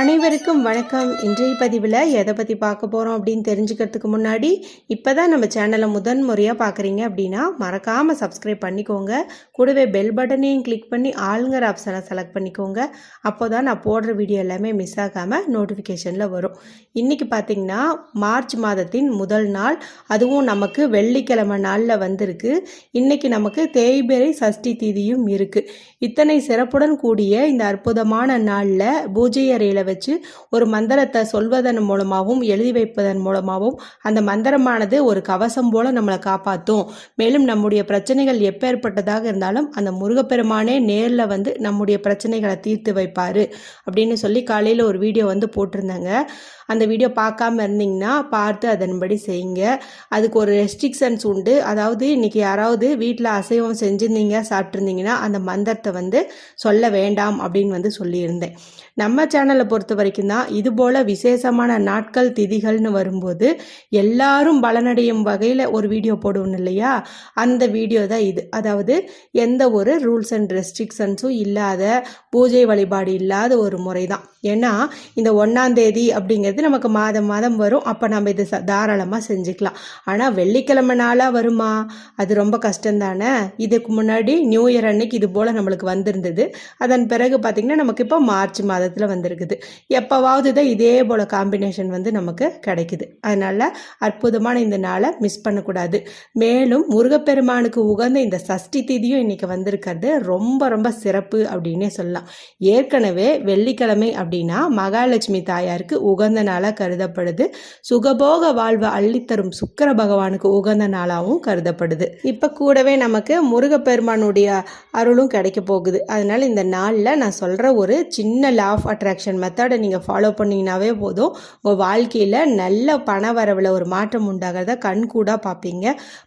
அனைவருக்கும் வணக்கம். இன்றைய பதிவில் எதை பற்றி பார்க்க போகிறோம் அப்படின்னு தெரிஞ்சுக்கிறதுக்கு முன்னாடி இப்போ தான் நம்ம சேனலை முதன் முறையாக பார்க்குறீங்க அப்படின்னா மறக்காமல் சப்ஸ்கிரைப் பண்ணிக்கோங்க. கூடவே பெல் பட்டனையும் கிளிக் பண்ணி ஆளுங்கிற ஆப்ஷனை செலக்ட் பண்ணிக்கோங்க. அப்போ தான் நான் போடுற வீடியோ எல்லாமே மிஸ் ஆகாமல் நோட்டிஃபிகேஷனில் வரும். இன்றைக்கி பார்த்திங்கன்னா மார்ச் மாதத்தின் முதல் நாள். அதுவும் நமக்கு வெள்ளிக்கிழமை நாளில் வந்திருக்கு. இன்றைக்கி நமக்கு தேய்பிறை சஷ்டி தீதியும் இருக்குது இத்தனை சிறப்புடன் கூடிய இந்த அற்புதமான நாளில் பூஜை அறையில் வச்சு ஒரு மந்திரத்தை சொல்வதன் மூலமாகவும் எழுதி வைப்பதன் மூலமாகவும் அந்த மந்திரமானது ஒரு கவசம் போல நம்மளை காப்பாற்றும் மேலும் நம்முடைய பிரச்சனைகள் எப்பேற்பட்டதாக இருந்தாலும் அந்த முருகப்பெருமானே நேரில் வந்து நம்முடைய பிரச்சனைகளை தீர்த்து வைப்பார் அப்படின்னு சொல்லி காலையில் ஒரு வீடியோ வந்து போட்டிருந்தாங்க. அந்த வீடியோ பார்க்காம இருந்தீங்கன்னா பார்த்து அதன்படி செய்யுங்க. அதுக்கு ஒரு ரெஸ்ட்ரிக்ஷன்ஸ் உண்டு. அதாவது இன்னைக்கு யாராவது வீட்டில் அசைவம் செஞ்சுருந்தீங்க சாப்பிட்ருந்தீங்கன்னா அந்த மந்திரத்தை வந்து சொல்ல வேண்டாம் அப்படின்னு வந்து சொல்லியிருந்தேன். நம்ம சேனலை பொறுத்த வரைக்கும் தான் இது போல் விசேஷமான நாட்கள் திதிகள்னு வரும்போது எல்லாரும் பலனடையும் வகையில் ஒரு வீடியோ போடுவோம் இல்லையா? அந்த வீடியோ தான் இது. அதாவது எந்த ஒரு ரூல்ஸ் அண்ட் ரெஸ்ட்ரிக்ஷன்ஸும் இல்லாத பூஜை வழிபாடு இல்லாத ஒரு முறை தான். ஏன்னா இந்த ஒன்றாந்தேதி அப்படிங்கிறது நமக்கு மாதம் மாதம் வரும். அப்போ நம்ம இதை ச தாராளமாக செஞ்சுக்கலாம். ஆனால் வெள்ளிக்கிழமை நாளாக வருமா? அது ரொம்ப கஷ்டம் தானே? இதுக்கு முன்னாடி நியூ இயர் அன்னைக்கு இது போல் நம்மளுக்கு வந்திருந்தது. அதன் பிறகு பார்த்திங்கன்னா நமக்கு இப்போ மார்ச் மாதத்தில் வந்திருக்குது. எப்போவாவது தான் இதே போல் காம்பினேஷன் வந்து நமக்கு கிடைக்குது. அதனால் அற்புதமான இந்த நாளை மிஸ் பண்ணக்கூடாது. மேலும் முருகப்பெருமானுக்கு உகந்த இந்த சஷ்டி திதியும் இன்றைக்கி வந்திருக்கிறது. ரொம்ப ரொம்ப சிறப்பு அப்படின்னே சொல்லலாம். ஏற்கனவே வெள்ளிக்கிழமை அப்படின்னா மகாலட்சுமி தாயாருக்கு உகந்த நாளாக கருதப்படுது. சுகபோக வாழ்வை அள்ளித்தரும் சுக்கர பகவானுக்கு உகந்த நாளாகவும் கருதப்படுது. இப்போ கூடவே நமக்கு முருகப்பெருமானுடைய அருளும் கிடைக்க போகுது. அதனால் இந்த நாளில் நான் சொல்கிற ஒரு சின்ன லா ஆஃப் அட்ராக்ஷன் மெத்தடை நீங்கள் ஃபாலோ பண்ணிங்கனாவே போதும். உங்கள் வாழ்க்கையில் நல்ல பண வரவில் ஒரு மாற்றம் உண்டாகிறத கண்கூடாக பார்ப்பீங்க.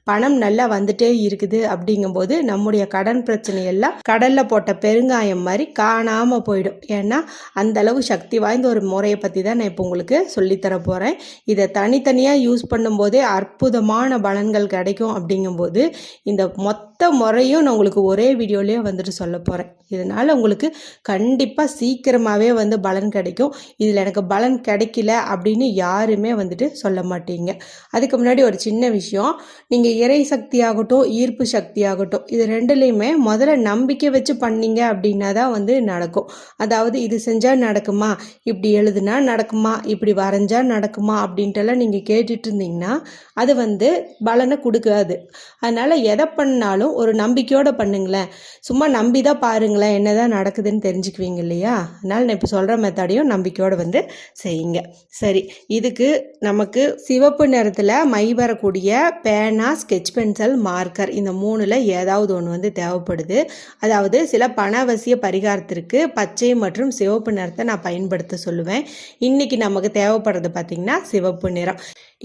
பணம் நல்லா வந்துட்டே இருக்குது அப்படிங்கும்போது நம்முடைய கடன் பிரச்சனை எல்லாம் கடலில் போட்ட பெருங்காயம் மாதிரி காணாமல் போயிடும். ஏன்னா அந்த அளவு சக்தி வாய்ந்த ஒரு முறையை பற்றி தான் நான் இப்போ உங்களுக்கு சொல்லித்தர போகிறேன் இதை தனித்தனியாக யூஸ் பண்ணும்போதே அற்புதமான பலன்கள் கிடைக்கும் அப்படிங்கும்போது இந்த மொத்த முறையும் நான் உங்களுக்கு ஒரே வீடியோலேயே வந்துட்டு சொல்ல போகிறேன் இதனால் உங்களுக்கு கண்டிப்பாக சீக்கிரமாகவே வந்து பலன் கிடைக்கும். இதில் எனக்கு பலன் கிடைக்கல அப்படின்னு யாருமே வந்துட்டு சொல்ல மாட்டீங்க. அதுக்கு முன்னாடி ஒரு சின்ன விஷயம். நீங்கள் இறை சக்தி ஆகட்டும் ஈர்ப்பு சக்தி ஆகட்டும் இது ரெண்டுலேயுமே முதல்ல நம்பிக்கை வச்சு பண்ணீங்க அப்படின்னா தான் வந்து நடக்கும். அதாவது இது செஞ்சால் நடக்குமா? இப்படி எழுதுனா நடக்குமா? இப்படி வரைஞ்சால் நடக்குமா? அப்படின்ட்டுலாம் நீங்கள் கேட்டுட்டு இருந்தீங்கன்னா அது வந்து பலனை கொடுக்காது. அதனால் எதை பண்ணாலும் ஒரு நம்பிக்கையோடு பண்ணுங்களேன். சும்மா நம்பி தான் பாருங்களேன் என்ன தான் நடக்குதுன்னு தெரிஞ்சுக்குவீங்க இல்லையா? அதனால் நான் இப்போ சொல்கிற மெத்தடையும் நம்பிக்கையோடு வந்து செய்யுங்க. சரி இதுக்கு நமக்கு சிவப்பு நிறத்தில் மை வரக்கூடிய பேனா ஸ்கெட்ச் பென்சில் மார்க்கர் இந்த மூணில் ஏதாவது ஒன்று வந்து தேவைப்படுது. அதாவது சில பணவசிய பரிகாரத்திற்கு பச்சை மற்றும் சிவப்பு நிறத்தை நான் பயன்படுத்த சொல்லுவேன். இன்றைக்கி நமக்கு தேவைப்படுறது பார்த்திங்கன்னா சிவப்பு நிறம்.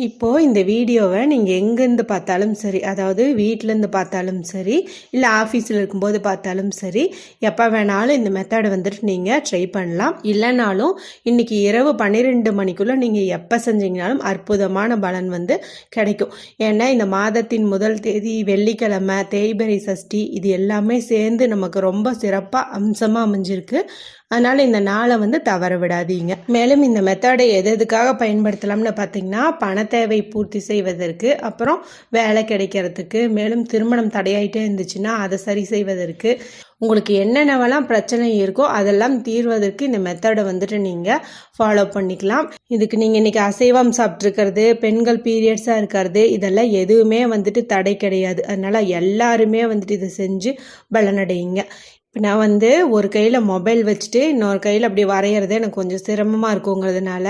இப்போது இந்த வீடியோவை நீங்கள் எங்கேருந்து பார்த்தாலும் சரி அதாவது வீட்டிலேருந்து பார்த்தாலும் சரி இல்லை ஆஃபீஸில் இருக்கும்போது பார்த்தாலும் சரி எப்போ வேணாலும் இந்த மெத்தடை வந்துட்டு நீங்கள் ட்ரை பண்ணலாம். இல்லைனாலும் இன்றைக்கி இரவு பன்னிரெண்டு மணிக்குள்ளே நீங்கள் எப்போ செஞ்சீங்கனாலும் அற்புதமான பலன் வந்து கிடைக்கும். ஏன்னா இந்த மாதத்தின் முதல் தேதி வெள்ளிக்கிழமை தேய்பிறை சஷ்டி இது எல்லாமே சேர்ந்து நமக்கு ரொம்ப சிறப்பாக அம்சமாக அமைஞ்சிருக்கு. அதனால் இந்த நாளை வந்து தவற விடாதீங்க. மேலும் இந்த மெத்தடை எது எதுக்காக பயன்படுத்தலாம்னு பார்த்தீங்கன்னா பண தேவை பூர்த்தி செய்வதற்கு அப்புறம் வேலை கிடைக்கிறதுக்கு மேலும் திருமணம் தடையாயிட்டே இருந்துச்சுன்னா அதை சரி செய்வதற்கு உங்களுக்கு என்னென்னவெல்லாம் பிரச்சனை இருக்கோ அதெல்லாம் தீர்வதற்கு இந்த மெத்தடை வந்துட்டு நீங்கள் ஃபாலோ பண்ணிக்கலாம். இதுக்கு நீங்கள் இன்றைக்கி அசைவம் சாப்பிட்ருக்கிறது பெண்கள் பீரியட்ஸாக இருக்கிறது இதெல்லாம் எதுவுமே வந்துட்டு தடை கிடையாது. அதனால் எல்லாருமே வந்துட்டு இதை செஞ்சு பலனடையுங்க. இப்போ நான் வந்து ஒரு கையில் மொபைல் வச்சுட்டு இன்னொரு கையில் அப்படி வரைகிறது எனக்கு கொஞ்சம் சிரமமாக இருக்குங்கிறதுனால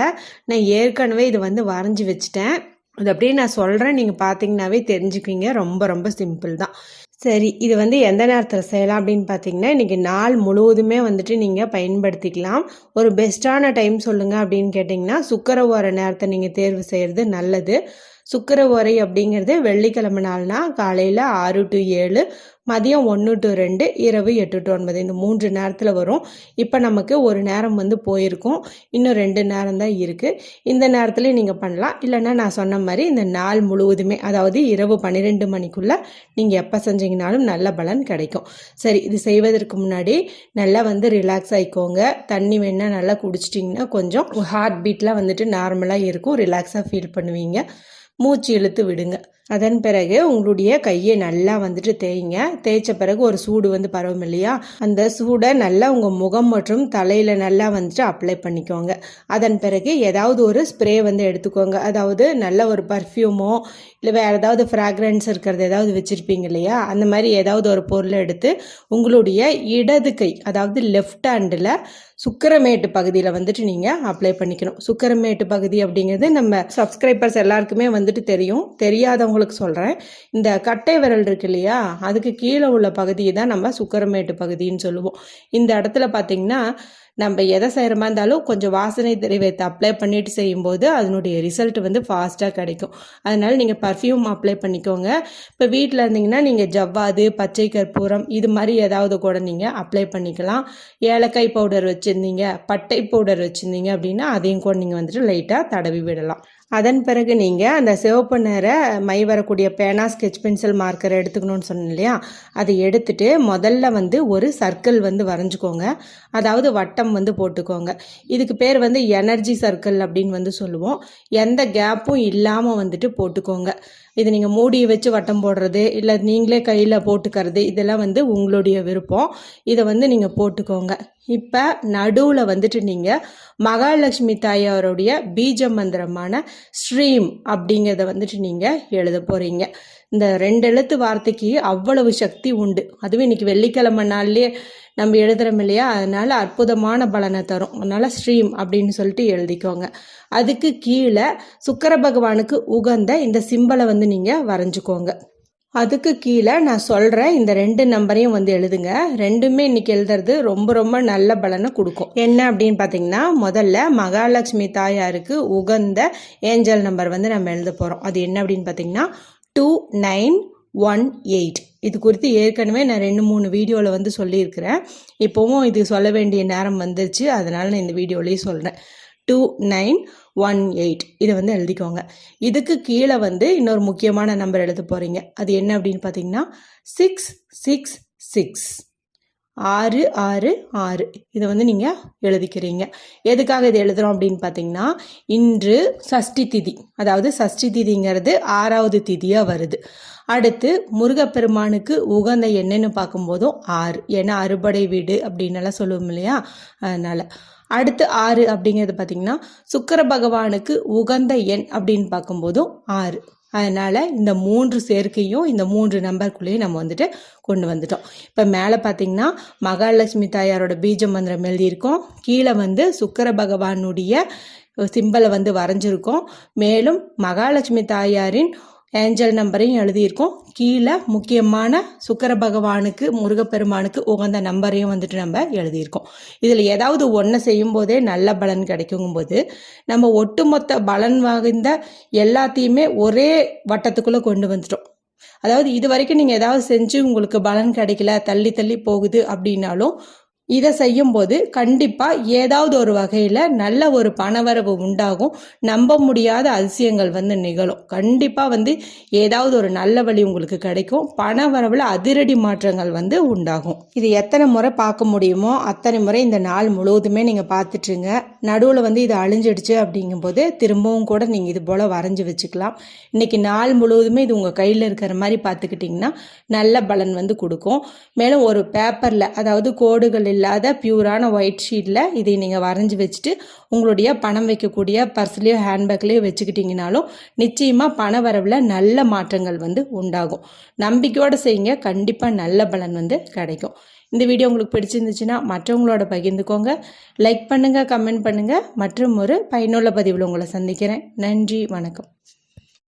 நான் ஏற்கனவே இது வந்து வரைஞ்சி வச்சுட்டேன். அது அப்படியே நான் சொல்கிறேன் நீங்கள் பார்த்தீங்கன்னாவே தெரிஞ்சுக்குவீங்க. ரொம்ப ரொம்ப சிம்பிள் தான். சரி இது வந்து எந்த நேரத்தில் செய்யலாம் அப்படின்னு பார்த்தீங்கன்னா இன்றைக்கி நாள் முழுவதுமே வந்துட்டு நீங்கள் பயன்படுத்திக்கலாம். ஒரு பெஸ்ட்டான டைம் சொல்லுங்கள் அப்படின்னு கேட்டிங்கன்னா சுக்கர ஓர நேரத்தை நீங்கள் தேர்வு செய்கிறது நல்லது. சுக்கர உரை அப்படிங்கிறது வெள்ளிக்கிழமை நாள்னா காலையில் ஆறு டு ஏழு மதியம் ஒன்று டு ரெண்டு இரவு எட்டு டு ஒன்பது. இந்த மூன்று நேரத்தில் வரும். இப்போ நமக்கு ஒரு நேரம் வந்து போயிருக்கும். இன்னும் ரெண்டு நேரம் தான் இருக்குது இந்த நேரத்தில் நீங்கள் பண்ணலாம். இல்லைன்னா நான் சொன்ன மாதிரி இந்த நாள் முழுவதுமே அதாவது இரவு பன்னிரெண்டு மணிக்குள்ளே நீங்கள் எப்போ செஞ்சீங்கனாலும் நல்ல பலன் கிடைக்கும். சரி இது செய்வதற்கு முன்னாடி நல்லா வந்து ரிலாக்ஸ் ஆகிக்கோங்க தண்ணி வேணால் நல்லா குடிச்சிட்டிங்கன்னா கொஞ்சம் ஹார்ட் பீட்லாம் வந்துட்டு நார்மலாக இருக்கும். ரிலாக்ஸாக ஃபீல் பண்ணுவீங்க. மூச்சு இழுத்து விடுங்க. அதன் பிறகு உங்களுடைய கையை நல்லா வந்துட்டு தேய்ங்க. தேய்ச்ச பிறகு ஒரு சூடு வந்து பரவும் இல்லையா? அந்த சூடை நல்லா உங்கள் முகம் மற்றும் தலையில் நல்லா வந்துட்டு அப்ளை பண்ணிக்கோங்க. அதன் பிறகு ஏதாவது ஒரு ஸ்ப்ரே வந்து எடுத்துக்கோங்க. அதாவது நல்ல ஒரு பர்ஃப்யூமோ இல்லை வேறு ஏதாவது ஃப்ராக்ரன்ஸ் இருக்கிறது ஏதாவது வச்சுருப்பீங்க இல்லையா? அந்த மாதிரி ஏதாவது ஒரு பொருளை எடுத்து உங்களுடைய இடது கை அதாவது லெஃப்ட் ஹேண்டில் சுக்கரமேட்டு பகுதியில் வந்துட்டு நீங்கள் அப்ளை பண்ணிக்கணும். சுக்கரமேட்டு பகுதி அப்படிங்கிறது நம்ம சப்ஸ்கிரைபர்ஸ் எல்லாருக்குமே வந்துட்டு தெரியும். உங்களுக்கு சொல்கிறேன் இந்த கட்டை விரல் இருக்கு இல்லையா? அதுக்கு கீழே உள்ள பகுதியை தான் நம்ம சுக்கரமேட்டு பகுதின்னு சொல்லுவோம். இந்த இடத்துல பார்த்தீங்கன்னா நம்ம எதை செய்கிறமா இருந்தாலும் கொஞ்சம் வாசனை திரவியத்தை அப்ளை பண்ணிட்டு செய்யும்போது அதனுடைய ரிசல்ட் வந்து ஃபாஸ்ட்டாக கிடைக்கும். அதனால் நீங்கள் பர்ஃப்யூம் அப்ளை பண்ணிக்கோங்க. இப்போ வீட்டில் இருந்தீங்கன்னா நீங்கள் ஜவ்வாது பச்சை கற்பூரம் இது மாதிரி ஏதாவது கூட நீங்கள் அப்ளை பண்ணிக்கலாம். ஏலக்காய் பவுடர் வச்சுருந்தீங்க பட்டை பவுடர் வச்சுருந்தீங்க அப்படின்னா அதையும் கூட நீங்கள் வந்துட்டு லைட்டாக தடவி விடலாம். அதன் பிறகு நீங்கள் அந்த சிவப்பு நிற மை வரக்கூடிய பேனா ஸ்கெச் பென்சில் மார்க்கர் எடுத்துக்கணும்னு சொன்னேன் இல்லையா? அதை எடுத்துட்டு முதல்ல வந்து ஒரு சர்க்கிள் வந்து வரைஞ்சிக்கோங்க. அதாவது வட்டம் வந்து போட்டுக்கோங்க. இதுக்கு பேர் வந்து எனர்ஜி சர்க்கிள் அப்படின்னு வந்து சொல்லுவோம். எந்த கேப்பும் இல்லாமல் வந்துட்டு போட்டுக்கோங்க. இது நீங்கள் மூடி வச்சு வட்டம் போடுறது இல்லை நீங்களே கையில் போட்டுக்கிறது இதெல்லாம் வந்து உங்களுடைய விருப்பம். இதை வந்து நீங்கள் போட்டுக்கோங்க. இப்போ நடுவில் வந்துட்டு நீங்கள் மகாலட்சுமி தாயாருடைய பீஜ மந்திரமான ஸ்ரீம் அப்படிங்கிறத வந்துட்டு நீங்கள் எழுத போகிறீங்க இந்த ரெண்டு எழுத்து வார்த்தைக்கு அவ்வளவு சக்தி உண்டு. அதுவும் இன்னைக்கு வெள்ளிக்கிழமை நாள்லேயே நம்ம எழுதுகிறோம் இல்லையா? அதனால் அற்புதமான பலனை தரும். அதனால் ஸ்ரீம் அப்படின்னு சொல்லிட்டு எழுதிக்கோங்க. அதுக்கு கீழே சுக்கர பகவானுக்கு உகந்த இந்த சிம்பலை வந்து நீங்கள் வரைஞ்சிக்கோங்க. அதுக்கு கீழே நான் சொல்கிறேன் இந்த ரெண்டு நம்பரையும் வந்து எழுதுங்க. ரெண்டுமே இன்னைக்கு எழுதுறது ரொம்ப ரொம்ப நல்ல பலனை கொடுக்கும். என்ன அப்படின்னு பார்த்தீங்கன்னா முதல்ல மகாலட்சுமி தாயாருக்கு உகந்த ஏஞ்சல் நம்பர் வந்து நம்ம எழுத போகிறோம் அது என்ன அப்படின்னு பார்த்தீங்கன்னா டூ நைன் ஒன் எயிட் இது குறித்து ஏற்கனவே நான் ரெண்டு மூணு வீடியோவில் வந்து சொல்லியிருக்கிறேன். இப்போவும் இது சொல்ல வேண்டிய நேரம் வந்துருச்சு. அதனால் நான் இந்த வீடியோலேயே சொல்கிறேன் டூ நைன் ஒன் எயிட். இதை வந்து எழுதிக்கோங்க. இதுக்கு கீழே வந்து இன்னொரு முக்கியமான நம்பர் எழுத போகிறீங்க அது என்ன அப்படின்னு பார்த்தீங்கன்னா சிக்ஸ் சிக்ஸ் சிக்ஸ். ஆறு ஆறு ஆறு. இதை வந்து நீங்கள் எழுதிக்கிறீங்க. எதுக்காக இதை எழுதுகிறோம் அப்படின்னு பார்த்தீங்கன்னா இன்று சஷ்டி திதி. அதாவது சஷ்டி திதிங்கிறது ஆறாவது திதியாக வருது. அடுத்து முருகப்பெருமானுக்கு உகந்த எண்ணெய்னு பார்க்கும்போதும் ஆறு. ஏன்னா அறுபடை வீடு அப்படின்னலாம் சொல்லுவோம் இல்லையா? அதனால். அடுத்து ஆறு அப்படிங்கிறது பார்த்திங்கன்னா சுக்கர பகவானுக்கு உகந்த எண் அப்படின்னு பார்க்கும்போதும் ஆறு. அதனால் இந்த மூன்று சேர்க்கையும் இந்த மூன்று நம்பருக்குள்ளேயும் நம்ம வந்துட்டு கொண்டு வந்துட்டோம். இப்போ மேலே பார்த்தீங்கன்னா மகாலட்சுமி தாயாரோட பீஜ மந்திரம் எழுதியிருக்கோம். கீழே வந்து சுக்கர பகவானுடைய சிம்பலை வந்து வரைஞ்சிருக்கோம். மேலும் மகாலட்சுமி தாயாரின் ஏஞ்சல் நம்பரையும் எழுதியிருக்கோம். கீழே முக்கியமான சுக்கர பகவானுக்கு முருகப்பெருமானுக்கு உகந்த நம்பரையும் வந்துட்டு நம்ம எழுதியிருக்கோம். இதில் ஏதாவது ஒன்றை செய்யும் போதே நல்ல பலன் கிடைக்குங்கும்போது நம்ம ஒட்டுமொத்த பலன் வாய்ந்த எல்லாத்தையுமே ஒரே வட்டத்துக்குள்ளே கொண்டு வந்துட்டோம். அதாவது இது வரைக்கும் நீங்கள் ஏதாவது செஞ்சு உங்களுக்கு பலன் கிடைக்கல தள்ளி தள்ளி போகுது அப்படின்னாலும் இதை செய்யும்போது கண்டிப்பாக ஏதாவது ஒரு வகையில் நல்ல ஒரு பணவரவு உண்டாகும். நம்ப முடியாத அதிசயங்கள் வந்து நிகழும். கண்டிப்பாக வந்து ஏதாவது ஒரு நல்ல வழி உங்களுக்கு கிடைக்கும். பணவரவில் அதிரடி மாற்றங்கள் வந்து உண்டாகும். இது எத்தனை முறை பார்க்க முடியுமோ அத்தனை முறை இந்த நாள் முழுவதுமே நீங்கள் பார்த்துட்ருங்க நடுவில் வந்து இது அழிஞ்சிடுச்சு அப்படிங்கும்போது திரும்பவும் கூட நீங்கள் இது போல் வரைஞ்சி வச்சுக்கலாம். இன்றைக்கி நாள் முழுவதுமே இது உங்கள் கையில் இருக்கிற மாதிரி பார்த்துக்கிட்டிங்கன்னா நல்ல பலன் வந்து கொடுக்கும். மேலும் ஒரு பேப்பரில் அதாவது கோடுகள் இல்லாத பியூரான ஒயிட் ஷீட்டில் இதை நீங்கள் வரைஞ்சி வச்சுட்டு உங்களுடைய பணம் வைக்கக்கூடிய பர்ஸ்லேயோ ஹேண்ட்பேக்லேயோ வச்சுக்கிட்டிங்கனாலும் நிச்சயமாக பண வரவில் நல்ல மாற்றங்கள் வந்து உண்டாகும். நம்பிக்கையோடு செய்யுங்க. கண்டிப்பாக நல்ல பலன் வந்து கிடைக்கும். இந்த வீடியோ உங்களுக்கு பிடிச்சிருந்துச்சுன்னா மற்றவங்களோட பகிர்ந்துக்கோங்க. லைக் பண்ணுங்கள் கமெண்ட் பண்ணுங்கள் மற்றும் ஒரு பயனுள்ள பதிவில் உங்களை சந்திக்கிறேன். நன்றி வணக்கம்.